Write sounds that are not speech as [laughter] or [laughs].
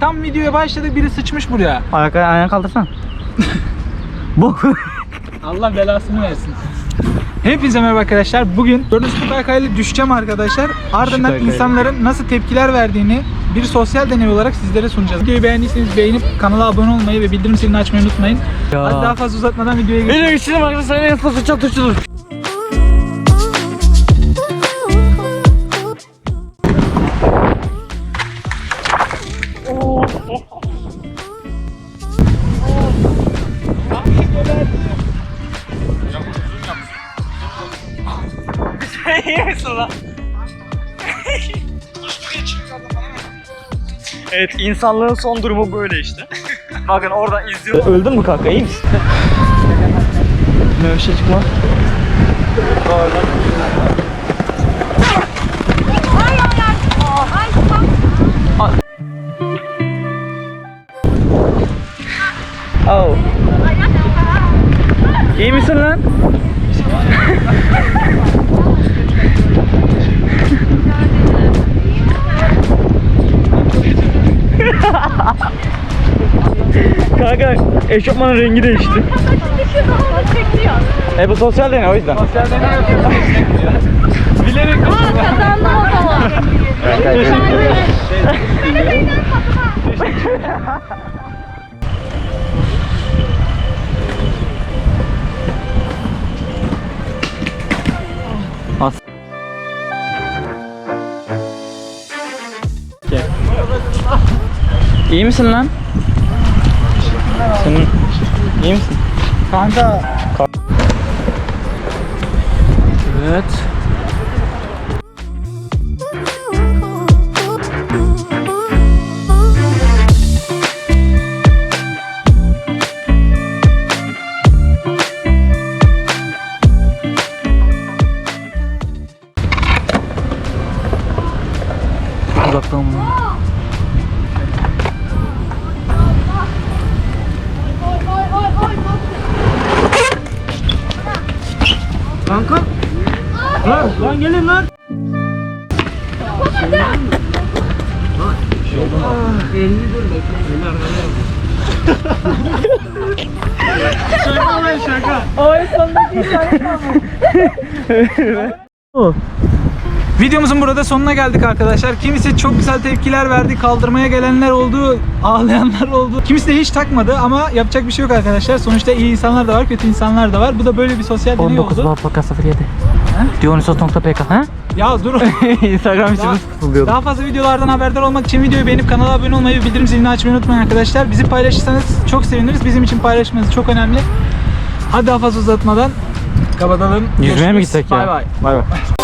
tam videoya başladık biri sıçmış buraya. Ayak ayağını kaldırsan. [laughs] Bok. Allah belasını versin. Hepinize merhaba arkadaşlar. Bugün gördüğünüz bu kaykayla düşeceğim arkadaşlar. Ardından insanların nasıl tepkiler verdiğini bir sosyal deney olarak sizlere sunacağız. Videoyu beğendiyseniz beğenip kanala abone olmayı ve bildirim zilini açmayı unutmayın. Ya. Hadi daha fazla uzatmadan videoya geçelim. Benim için arkadaşlar en fazla çatışılır. İyi misin lan? evet insanlığın son durumu böyle işte. [laughs] Bakın oradan izliyor. Öldün mü kanka iyi misin? ne bir şey çıkma. Oh. İyi misin lan? [laughs] Kanka eşofmanın rengi değişti. E bu sosyal deney o yüzden. Sosyal deney. Bilerek Kazandım o zaman. As. [laughs] İyi misin lan? Senin iyi misin? Kanka Evet. Uzaktan mı? Kanka. Lan, lan gelin lan. şaka lan şaka. Ay sondaki şaka mı? Videomuzun burada sonuna geldik arkadaşlar. Kimisi çok güzel tepkiler verdi, kaldırmaya gelenler oldu, ağlayanlar oldu. Kimisi de hiç takmadı ama yapacak bir şey yok arkadaşlar. Sonuçta iyi insanlar da var, kötü insanlar da var. Bu da böyle bir sosyal deney 19 oldu. Balpaka 07. Dionysos.pk ha? Ya dur. [laughs] Instagram Daha, işimiz daha fazla videolardan haberdar olmak için videoyu beğenip kanala abone olmayı ve bildirim zilini açmayı unutmayın arkadaşlar. Bizi paylaşırsanız çok seviniriz. Bizim için paylaşmanız çok önemli. Hadi daha fazla uzatmadan kapatalım. Yüzmeye mi gitsek ya? Bay bay. Bay bay.